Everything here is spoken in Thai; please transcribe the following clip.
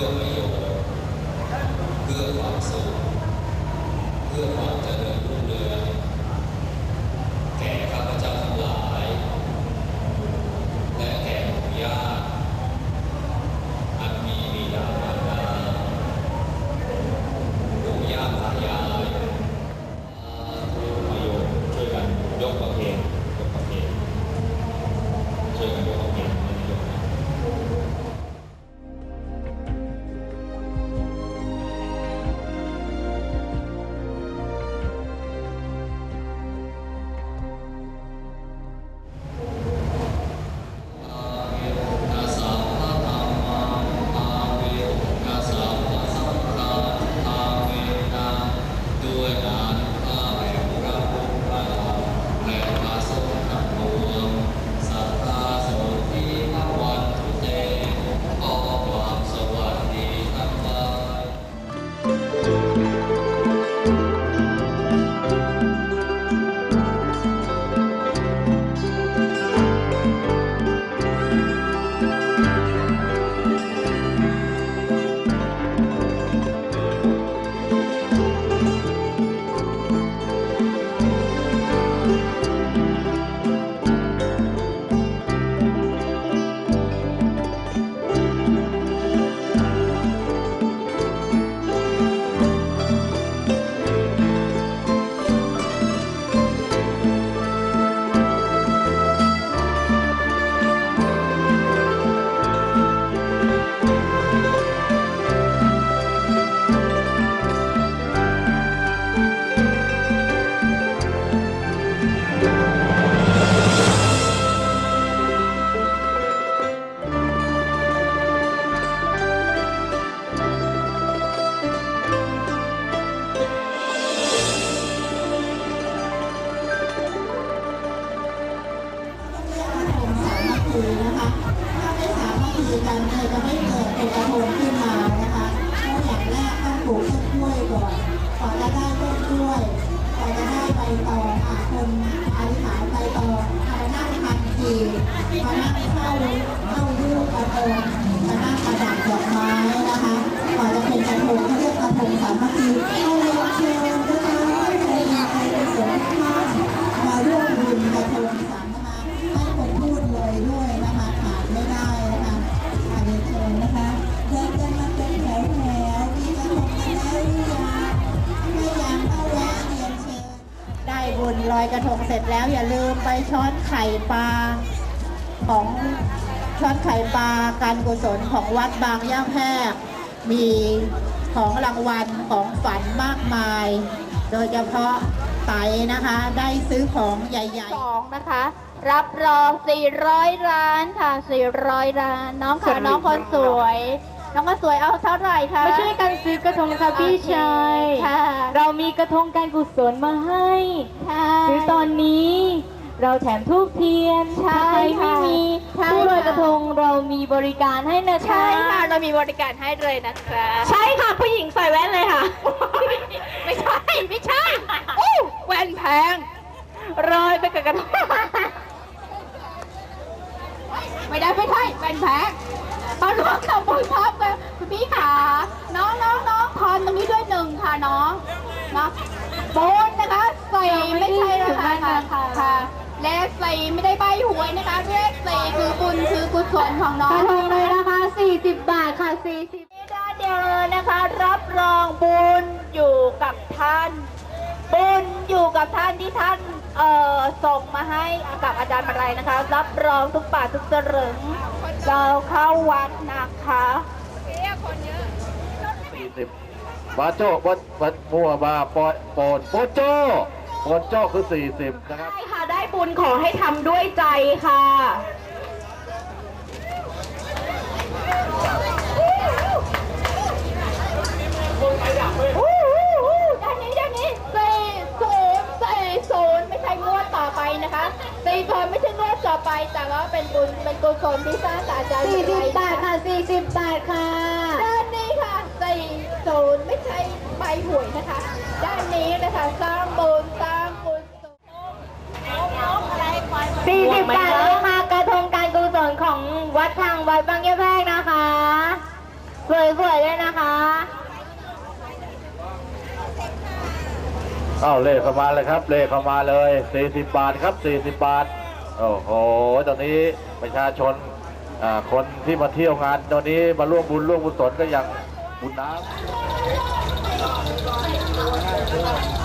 พื่อประโยชน์ เพื่อความสุข เพื่อความ มานั่งเข้าเข้ารูปกระทงมานั่งประดับดอกไม้นะคะก่อนจะเป็นกระทงเขาเรียกกระทงสามัคคีเอาเรียนเชิญนะคะให้ใครมีใครเป็นส่วนข้างมาร่วมบุญกระทงสังนะคะให้คนพูดเลยด้วยนะคะขาดไม่ได้นะคะอาเรียนเชิญนะคะเดินกันมาเป็นแถวแถวๆมีกระทงกันแล้วหรือยังถ้ายังเอาแวะเรียนเชิญได้บุญลอยกระทงเสร็จแล้วอย่าลืมไปช้อนไข่ปลา ของช้อนไข่ปลาการกุศลของวัดบางย่าแพรกมีของรางวัลของฝันมากมาย โดยเฉพาะไตนะคะได้ซื้อของใหญ่สองนะคะ รับรอง 400 ล้านค่ะ 400 ล้าน น้องค่ะน้องคนสวย น้องคนสวยเอาเท่าไหร่คะมาช่วยกันซื้อกระทงค่ะพี่ชายค่ะเรามีกระทงการกุศลมาให้ค่ะซื้อตอนนี้ เราแถมทูบเทียนใช่ถ้าใครไม่มีใช่ผู้ลอยค่ะ กระทงเรามีบริการให้นะคะใช่ค่ะเรามีบริการให้เลยนะคะใช่ค่ะผู้หญิงใส่แว่นเลยค่ะ ไม่ใช่ไม่ใช่อู้แหวนแพงรอยไปกับกระทงไม่ได้ไม่ใช่แหวนแพงมาร่วมทำบุญพร้อมกันคุณพี่ขาน้องน้องน้องทอนตรงนี้ด้วยหนึ่งค่ะน้องนะโบนนะคะใส่ไม่ใช่ราคาค่ะค่ะ เลขใส่ไม่ได้ใบหวยนะคะเลขใส่คือบุญคือกุศลของน้อกงระทงเลยนะคะ 40 บาทค่ะ 40ด้านเดียวเลยนะคะ รับรองบุญอยู่กับท่าน บุญอยู่กับท่านที่ท่านเอ่อส่งมาให้กับอาจารย์มาลัยนะคะ รับรองทุกบาททุกสลึงเราเข้าวัดนะคะสี่สิบบาโจ้วัดวัดมัวบาปอยโปนโปโจ้ โปนโจ้คือสี่สิบนะครับใช่ค่ะ ได้บุญขอให้ทำด้วยใจค่ะอู้หูหูด้านนี้ด้านนี้สี่ศูนย์สี่ศูนย์ไม่ใช่งวดต่อไปนะคะสี่ศูนย์ไม่ใช่งวดต่อไป แต่ว่าเป็นบุญเป็นกุศลที่สร้างกับอาจารย์มาลัย40บาทค่ะ40บบาทค่ะด้าน นี้ค่ะสี่ศูนไม่ใช่ใบหวยนะคะ ด้านนี้นะคะสร้างบุญสร้างกุศลน้องอะไรควาย40บาทนะคะกระทงการกุศลของวัดทางวัดบางยะแพรกนะคะสวยๆเลยนะคะเอาเลขเข้ามาเลยครับ เลขเข้ามาเลยสี่สิบาทครับสี่สิบาท โอ้โห ตอนนี้ประชาชนอ่าคนที่มาเที่ยวงานตอนนี้มาร่วมบุญร่วมกุศลก็อย่างบุญน้ำ Thank you.